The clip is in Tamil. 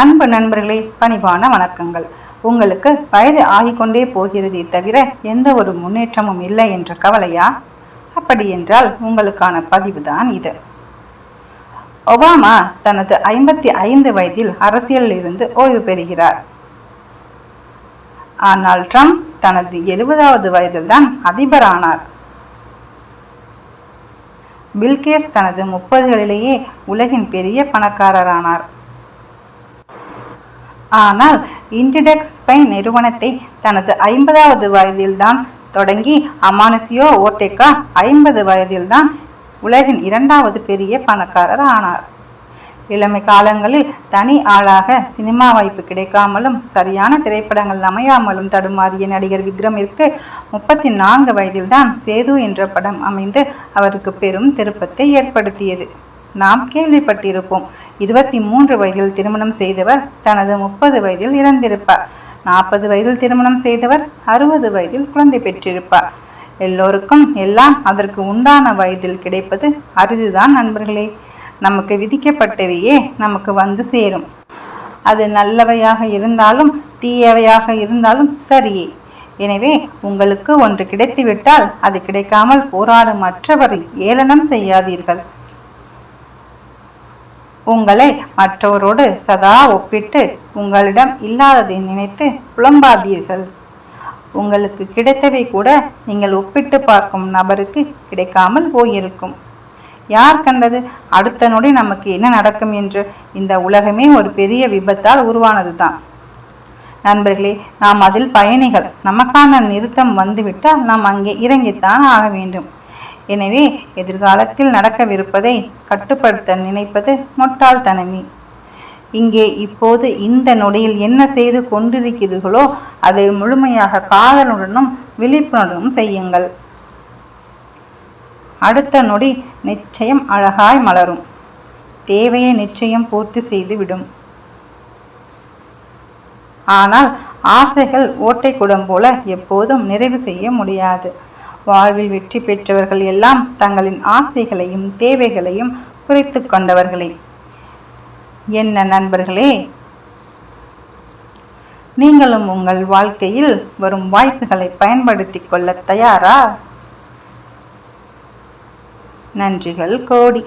அன்பு நண்பர்களே பணிவான வணக்கங்கள். உங்களுக்கு வயது ஆகிக்கொண்டே போகிறதே தவிர எந்த ஒரு முன்னேற்றமும் இல்லை என்ற கவலையா? அப்படி என்றால் உங்களுக்கான பதிவுதான் இது. ஒபாமா தனது ஐம்பத்தி ஐந்து வயதில் அரசியலில் இருந்து ஓய்வு பெறுகிறார். ஆனால் ட்ரம்ப் தனது எழுபதாவது வயதில்தான் அதிபரானார். பில்கேட்ஸ் தனது முப்பதுகளிலேயே உலகின் பெரிய பணக்காரரானார். ஆனால் இன்டிடெக்ஸ் ஃபைன் நிறுவனத்தை தனது ஐம்பதாவது வயதில்தான் தொடங்கி அமானுசியோ ஓர்டெக்கா ஐம்பது வயதில்தான் உலகின் இரண்டாவது பெரிய பணக்காரர் ஆனார். இளமை காலங்களில் தனி ஆளாக சினிமா வாய்ப்பு கிடைக்காமலும் சரியான திரைப்படங்கள் அமையாமலும் தடுமாறிய நடிகர் விக்ரமிற்கு முப்பத்தி நான்கு வயதில்தான் சேது என்ற படம் அமைந்து அவருக்கு பெரும் திருப்பத்தை ஏற்படுத்தியது. நாம் கேள்விப்பட்டிருப்போம். இருபத்தி மூன்று வயதில் திருமணம் செய்தவர் தனது முப்பது வயதில் இறந்திருப்பார். நாற்பது வயதில் திருமணம் செய்தவர் அறுபது வயதில் குழந்தை பெற்றிருப்பார். எல்லோருக்கும் எல்லாம் அதற்கு உண்டான வயதில் கிடைப்பது அரிதுதான் நண்பர்களே. நமக்கு விதிக்கப்பட்டவையே நமக்கு வந்து சேரும். அது நல்லவையாக இருந்தாலும் தீயவையாக இருந்தாலும் சரியே. எனவே உங்களுக்கு ஒன்று கிடைத்துவிட்டால் அது கிடைக்காமல் போராடும் மற்றவரை ஏளனம் செய்யாதீர்கள். உங்களை மற்றவரோடு சதா ஒப்பிட்டு உங்களிடம் இல்லாததை நினைத்து புலம்பாதீர்கள். உங்களுக்கு கிடைத்தவை கூட நீங்கள் ஒப்பிட்டு பார்க்கும் நபருக்கு கிடைக்காமல் போயிருக்கும். யார் கண்டது? அடுத்த நொடி நமக்கு என்ன நடக்கும் என்று இந்த உலகமே ஒரு பெரிய விபத்தால் உருவானது தான் நண்பர்களே நாம் அதில் பயணிகள். நமக்கான நிறுத்தம் வந்துவிட்டால் நாம் அங்கே இறங்கித்தான் ஆக வேண்டும். எனவே எதிர்காலத்தில் நடக்கவிருப்பதை கட்டுப்படுத்த நினைப்பது முட்டாள்தனமே இங்கே இப்போது இந்த நொடியில் என்ன செய்து கொண்டிருக்கிறீர்களோ அதை முழுமையாக காதலுடனும் விழிப்புணர்வும் செய்யுங்கள். அடுத்த நொடி நிச்சயம் அழகாய் மலரும். தேவையை நிச்சயம் பூர்த்தி செய்து விடும் ஆனால் ஆசைகள் ஓட்டை குடம் போல எப்போதும் நிறைவு செய்ய முடியாது. வாழ்வில் வெற்றி பெற்றவர்கள் எல்லாம் தங்களின் ஆசைகளையும் தேவைகளையும் குறைத்து கொண்டவர்களே. என்ன நண்பர்களே? நீங்களும் உங்கள் வாழ்க்கையில் வரும் வாய்ப்புகளை பயன்படுத்தி கொள்ள தயாரா? நன்றிகள் கோடி.